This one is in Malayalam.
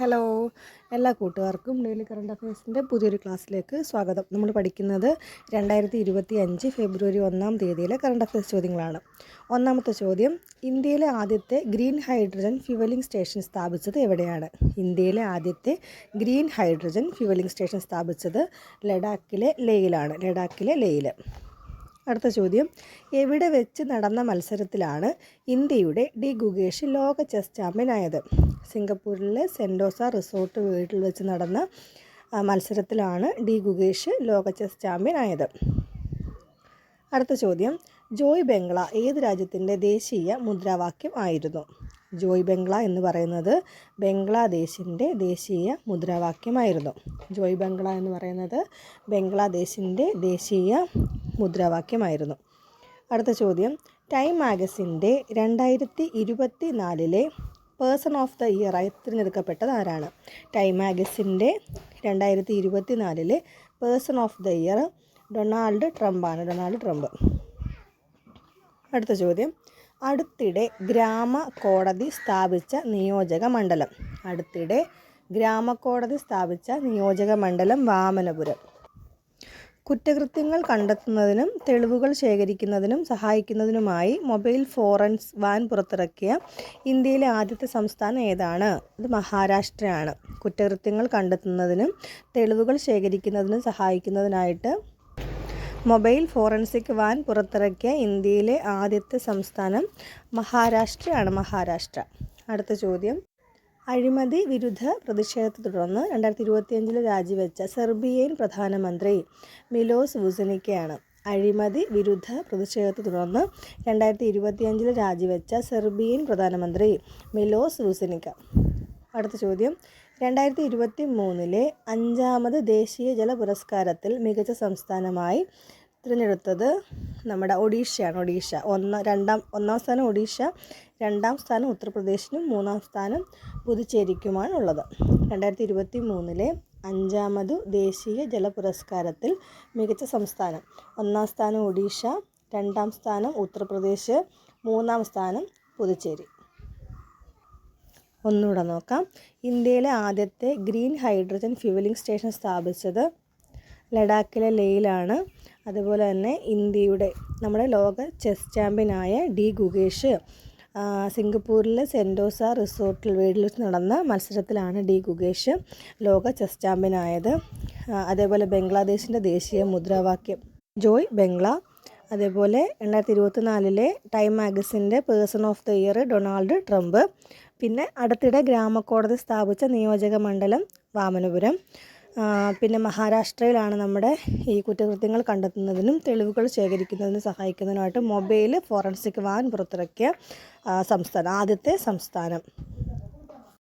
ഹലോ എല്ലാ കൂട്ടുകാർക്കും ഡെയിലി കറണ്ട് അഫയേഴ്സിന്റെ പുതിയൊരു ക്ലാസ്സിലേക്ക് സ്വാഗതം. നമ്മൾ പഠിക്കുന്നത് രണ്ടായിരത്തി ഇരുപത്തി അഞ്ച് ഫെബ്രുവരി ഒന്നാം തീയതിയിലെ കറണ്ട് അഫയേഴ്സ് ചോദ്യങ്ങളാണ്. ഒന്നാമത്തെ ചോദ്യം ഇന്ത്യയിലെ ആദ്യത്തെ ഗ്രീൻ ഹൈഡ്രജൻ ഫ്യുവലിംഗ് സ്റ്റേഷൻ സ്ഥാപിച്ചത് എവിടെയാണ്? ഇന്ത്യയിലെ ആദ്യത്തെ ഗ്രീൻ ഹൈഡ്രജൻ ഫ്യുവലിംഗ് സ്റ്റേഷൻ സ്ഥാപിച്ചത് ലഡാക്കിലെ ലേയിലാണ്. ലഡാക്കിലെ ലേയിൽ അടുത്ത ചോദ്യം. എവിടെ വെച്ച് നടന്ന മത്സരത്തിലാണ് ഇന്ത്യയുടെ ഡി ഗുഗേഷ് ലോക ചെസ് ചാമ്പ്യനായത്? സിംഗപ്പൂരിലെ സെൻഡോസ റിസോർട്ട് വീട്ടിൽ വെച്ച് നടന്ന മത്സരത്തിലാണ് ഡി ഗുഗേഷ് ലോക ചെസ് ചാമ്പ്യനായത്. അടുത്ത ചോദ്യം. ജോയ് ബംഗ്ല ഏത് രാജ്യത്തിന്റെ ദേശീയ മുദ്രാവാക്യം ആയിരുന്നു? ജോയ് ബംഗ്ല എന്ന് പറയുന്നത് ബംഗ്ലാദേശിന്റെ ദേശീയ മുദ്രാവാക്യമായിരുന്നു. ജോയ് ബംഗ്ല എന്ന് പറയുന്നത് ബംഗ്ലാദേശിന്റെ ദേശീയ മുദ്രാവാക്യമായിരുന്നു. അടുത്ത ചോദ്യം. ടൈം മാഗസിന്റെ രണ്ടായിരത്തി ഇരുപത്തി നാലിലെ പേഴ്സൺ ഓഫ് ദ ഇയറായി തിരഞ്ഞെടുക്കപ്പെട്ടത് ആരാണ്? ടൈം മാഗസിന്റെ രണ്ടായിരത്തി ഇരുപത്തി നാലിലെ person of the year Donald ട്രംപാണ്. Donald Trump. അടുത്ത ചോദ്യം. അടുത്തിടെ ഗ്രാമ കോടതി സ്ഥാപിച്ച നിയോജക മണ്ഡലം. അടുത്തിടെ ഗ്രാമ കോടതി സ്ഥാപിച്ച നിയോജക മണ്ഡലം വാമനപുരം. കുറ്റകൃത്യങ്ങൾ കണ്ടെത്തുന്നതിനും തെളിവുകൾ ശേഖരിക്കുന്നതിനും സഹായിക്കുന്നതിനുമായി മൊബൈൽ ഫോറൻസ് വാൻ പുറത്തിറക്കിയ ഇന്ത്യയിലെ ആദ്യത്തെ സംസ്ഥാനം ഏതാണ്? അത് മഹാരാഷ്ട്രയാണ്. കുറ്റകൃത്യങ്ങൾ കണ്ടെത്തുന്നതിനും തെളിവുകൾ ശേഖരിക്കുന്നതിനും സഹായിക്കുന്നതിനായിട്ട് മൊബൈൽ ഫോറൻസിക് വാൻ പുറത്തിറക്കിയ ഇന്ത്യയിലെ ആദ്യത്തെ സംസ്ഥാനം മഹാരാഷ്ട്രയാണ്. മഹാരാഷ്ട്ര. അടുത്ത ചോദ്യം. അഴിമതി വിരുദ്ധ പ്രതിഷേധത്തെ തുടർന്ന് രണ്ടായിരത്തി ഇരുപത്തിയഞ്ചിൽ രാജിവെച്ച സെർബിയൻ പ്രധാനമന്ത്രി മിലോസ് വുസനിക്കയാണ് അഴിമതി വിരുദ്ധ പ്രതിഷേധത്തെ തുടർന്ന് രണ്ടായിരത്തി ഇരുപത്തിയഞ്ചിൽ രാജിവെച്ച സെർബിയൻ പ്രധാനമന്ത്രി മിലോസ് വുസനിക്ക. അടുത്ത ചോദ്യം. രണ്ടായിരത്തി ഇരുപത്തി മൂന്നിലെ അഞ്ചാമത് ദേശീയ ജല പുരസ്കാരത്തിൽ മികച്ച സംസ്ഥാനമായി തിരഞ്ഞെടുത്തത് നമ്മുടെ ഒഡീഷയാണ് ഒഡീഷ. ഒന്ന് രണ്ടാം ഒന്നാം സ്ഥാനം ഒഡീഷ രണ്ടാം സ്ഥാനം ഉത്തർപ്രദേശിനും മൂന്നാം സ്ഥാനം പുതുച്ചേരിക്കുമാണ് ഉള്ളത് രണ്ടായിരത്തി ഇരുപത്തി മൂന്നിലെ അഞ്ചാമതു ദേശീയ ജല പുരസ്കാരത്തിൽ മികച്ച സംസ്ഥാനം. ഒന്നാം സ്ഥാനം ഒഡീഷ രണ്ടാം സ്ഥാനം ഉത്തർപ്രദേശ് മൂന്നാം സ്ഥാനം പുതുച്ചേരി. ഒന്നുകൂടെ നോക്കാം. ഇന്ത്യയിലെ ആദ്യത്തെ ഗ്രീൻ ഹൈഡ്രജൻ ഫ്യൂവലിംഗ് സ്റ്റേഷൻ സ്ഥാപിച്ചത് ലഡാക്കിലെ ലേയിലാണ്. അതുപോലെ തന്നെ ഇന്ത്യയുടെ നമ്മുടെ ലോക ചെസ് ചാമ്പ്യനായ ഡി ഗുഗേഷ് സിംഗപ്പൂരിലെ സെന്റോസ റിസോർട്ടിൽ വീട്ടിൽ വെച്ച് നടന്ന മത്സരത്തിലാണ് ഡി ഗുഗേഷ് ലോക ചെസ് ചാമ്പ്യനായത്. അതേപോലെ ബംഗ്ലാദേശിന്റെ ദേശീയ മുദ്രാവാക്യം ജോയ് ബംഗ്ല. അതേപോലെ രണ്ടായിരത്തി ഇരുപത്തി നാലിലെ time മാഗസിന്റെ person of the year Donald Trump. പിന്നെ അടുത്തിടെ ഗ്രാമക്കോടതി സ്ഥാപിച്ച നിയോജക മണ്ഡലം വാമനപുരം. പിന്നെ മഹാരാഷ്ട്രയിലാണ് നമ്മുടെ ഈ കുറ്റകൃത്യങ്ങൾ കണ്ടെത്തുന്നതിനും തെളിവുകൾ ശേഖരിക്കുന്നതിനും സഹായിക്കുന്നതിനുമായിട്ട് മൊബൈൽ ഫോറൻസിക് വാൻ പുറത്തിറക്കിയ സംസ്ഥാനം ആദ്യത്തെ സംസ്ഥാനം.